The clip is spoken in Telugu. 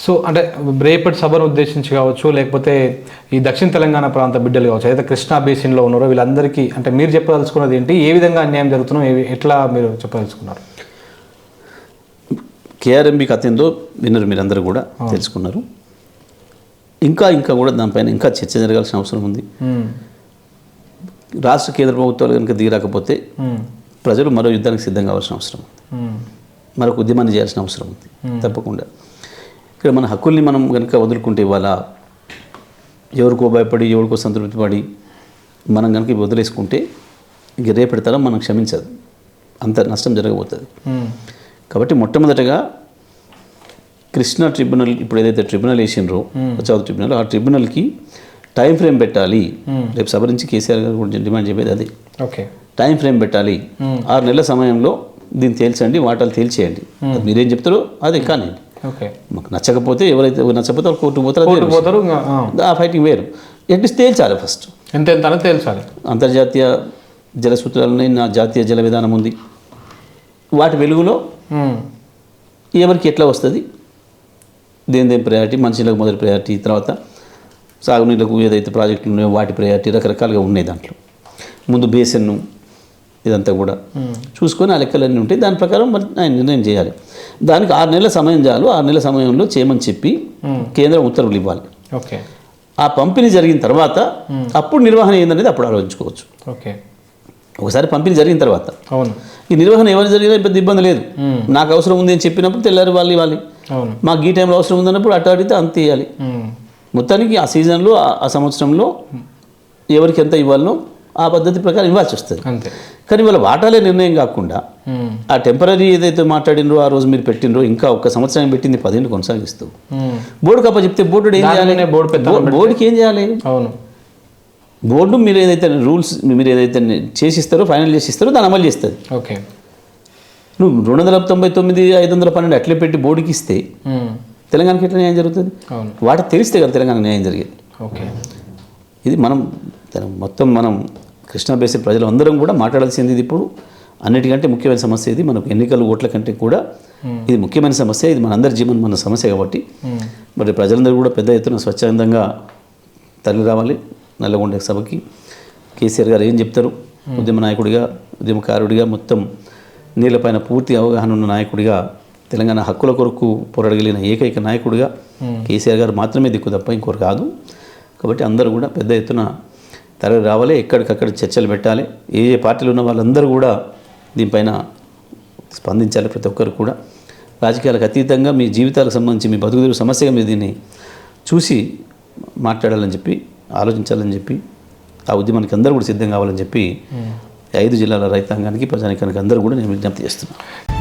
సో అంటే రేపటి సభను ఉద్దేశించి కావచ్చు లేకపోతే ఈ దక్షిణ తెలంగాణ ప్రాంత బిడ్డలు కావచ్చు ఏదైతే కృష్ణా బేసిన్లో ఉన్నారో వీళ్ళందరికీ అంటే మీరు చెప్పదలుచుకున్నది ఏంటి ఏ విధంగా అన్యాయం జరుగుతుందో ఏ- ఎట్లా మీరు చెప్పదలుచుకున్నారు? కేఆర్ఎంబి కథంలో విన్నరు మీరందరూ కూడా తెలుసుకున్నారు. ఇంకా ఇంకా కూడా దానిపైన ఇంకా చర్చ జరగాల్సిన అవసరం ఉంది. రాష్ట్ర కేంద్ర ప్రభుత్వాలు కనుక దిగిరాకపోతే. ప్రజలు మరో యుద్ధానికి సిద్ధం కావాల్సిన అవసరం ఉంది. మరొక ఉద్యమాన్ని చేయాల్సిన అవసరం ఉంది. తప్పకుండా. ఇక్కడ మన హక్కుల్ని మనం కనుక వదులుకుంటే ఇవాళ ఎవరికో భయపడి ఎవరికో సంతృప్తి పడి మనం కనుక వదిలేసుకుంటే ఇంక రేపటి తరం మనం క్షమించదు. అంత నష్టం జరగబోతుంది. కాబట్టి మొట్టమొదటగా కృష్ణా ట్రిబ్యునల్ ఇప్పుడు ఏదైతే ట్రిబ్యునల్ వేసిండ్రో చౌదరి ట్రిబ్యునల్ ఆ ట్రిబ్యునల్కి టైం ఫ్రేమ్ పెట్టాలి. రేపు సభ నుంచి కేసీఆర్ గారు కూడా డిమాండ్ చెప్పేది అది. ఓకే. టైం ఫ్రేమ్ పెట్టాలి. ఆరు నెలల సమయంలో దీన్ని తేల్చండి వాటాలు తేల్చేయండి. మీరేం చెప్తారో అది కానీ ఓకే మాకు నచ్చకపోతే ఎవరైతే నచ్చకపోతే వాళ్ళు పోతారో కోర్టు పోతారు ఇంకా, ఆ. ఫైటింగ్ వేరు. అట్లీస్ట్ తేల్చాలి ఫస్ట్ ఎంత ఎంత తేల్చాలి. అంతర్జాతీయ జల సూత్రాలని నా జాతీయ జల విధానం ఉంది. వాటి వెలుగులో. ఎవరికి ఎట్లా వస్తుంది? దేని దేని ప్రయారిటీ మనుషులకు మొదటి ప్రయారిటీ తర్వాత సాగునీళ్ళకు ఏదైతే ప్రాజెక్టులు ఉన్నాయో వాటి ప్రయారిటీ రకరకాలుగా ఉన్నాయి దాంట్లో. ముందు బేసన్ను ఇదంతా కూడా. చూసుకొని ఆ లెక్కలన్నీ ఉంటాయి దాని ప్రకారం మరి ఆయన నిర్ణయం చేయాలి. దానికి ఆరు నెలల సమయం చాలు. ఆరు నెలల సమయంలో చేయమని చెప్పి కేంద్రం ఉత్తర్వులు ఇవ్వాలి. ఓకే. ఆ పంపిణీ జరిగిన తర్వాత అప్పుడు నిర్వహణ ఏందనేది అప్పుడు ఆలోచించుకోవచ్చు. ఓకే. ఒకసారి పంపిణీ జరిగిన తర్వాత అవును. ఈ నిర్వహణ ఎవరు జరిగినా పెద్ద ఇబ్బంది లేదు. నాకు అవసరం ఉంది అని చెప్పినప్పుడు తెల్లారి వాళ్ళు ఇవ్వాలి. మాకు ఈ టైంలో అవసరం ఉందన్నప్పుడు అటు అడిగితే అంత ఇవ్వాలి. మొత్తానికి ఆ సీజన్లో ఆ- సంవత్సరంలో ఎవరికి ఎంత ఇవ్వాలనో ఆ పద్ధతి ప్రకారం ఇవ్వాల్సి వస్తుంది. అంతే. కానీ వాళ్ళ వాటాలే నిర్ణయం కాకుండా. ఆ టెంపరీ ఏదైతే మాట్లాడినరో ఆ రోజు మీరు పెట్టినరో ఇంకా ఒక్క సంవత్సరం పెట్టింది? పదేళ్ళు కొనసాగిస్తూ. మ్మ్. బోర్డు కప్ప చెప్తే బోర్డు ఏం చేయాలి? బోర్డు బోర్డుకి ఏం చేయాలి? అవును. బోర్డు మీరు ఏదైతే రూల్స్ మీరు ఏదైతే చేసిస్తారో ఫైనల్ చేసిస్తారో దాన్ని అమలు చేస్తుంది. ఓకే. నువ్వు రెండు వందల తొంభై తొమ్మిది ఐదు వందల పన్నెండు అట్లే పెట్టి బోర్డుకి ఇస్తే మ్మ్. తెలంగాణకి ఎట్లా న్యాయం జరుగుతుంది? వాటికి తెలిస్తే కదా తెలంగాణ న్యాయం జరిగేది. ఓకే. ఇది మనం మొత్తం మనం కృష్ణా బేసిన్ ప్రజలు అందరం కూడా మాట్లాడాల్సింది ఇది ఇప్పుడు. అన్నిటికంటే ముఖ్యమైన సమస్య ఇది. మనకు ఎన్నికల ఓట్ల కంటే కూడా ఇది ముఖ్యమైన సమస్య. ఇది మన అందరి జీవనం మన సమస్య కాబట్టి. మరి ప్రజలందరూ కూడా పెద్ద ఎత్తున స్వచ్ఛందంగా తరలి రావాలి నల్లగొండ సభకి. కేసీఆర్ గారు ఏం చెప్తారు? ఉద్యమ నాయకుడిగా ఉద్యమకారుడిగా మొత్తం నీళ్ళపైన పూర్తి అవగాహన ఉన్న నాయకుడిగా తెలంగాణ హక్కుల కొరకు పోరాడగలిగిన ఏకైక నాయకుడిగా కేసీఆర్ గారు మాత్రమే దిక్కు తప్ప ఇంకొకరు కాదు. కాబట్టి అందరూ కూడా పెద్ద ఎత్తున తరలి రావాలి. ఎక్కడికక్కడ చర్చలు పెట్టాలి. ఏ ఏ పార్టీలు ఉన్న వాళ్ళందరూ కూడా దీనిపైన స్పందించాలి ప్రతి ఒక్కరు కూడా. రాజకీయాలకు అతీతంగా మీ జీవితాలకు సంబంధించి మీ బతుకుదెరువు సమస్యగా మీరు దీన్ని చూసి మాట్లాడాలని చెప్పి ఆలోచించాలని చెప్పి ఆ ఉద్యమానికి అందరూ కూడా సిద్ధం కావాలని చెప్పి ఐదు జిల్లాల రైతాంగానికి ప్రజానికానికి అందరూ కూడా నేను విజ్ఞప్తి చేస్తున్నాను.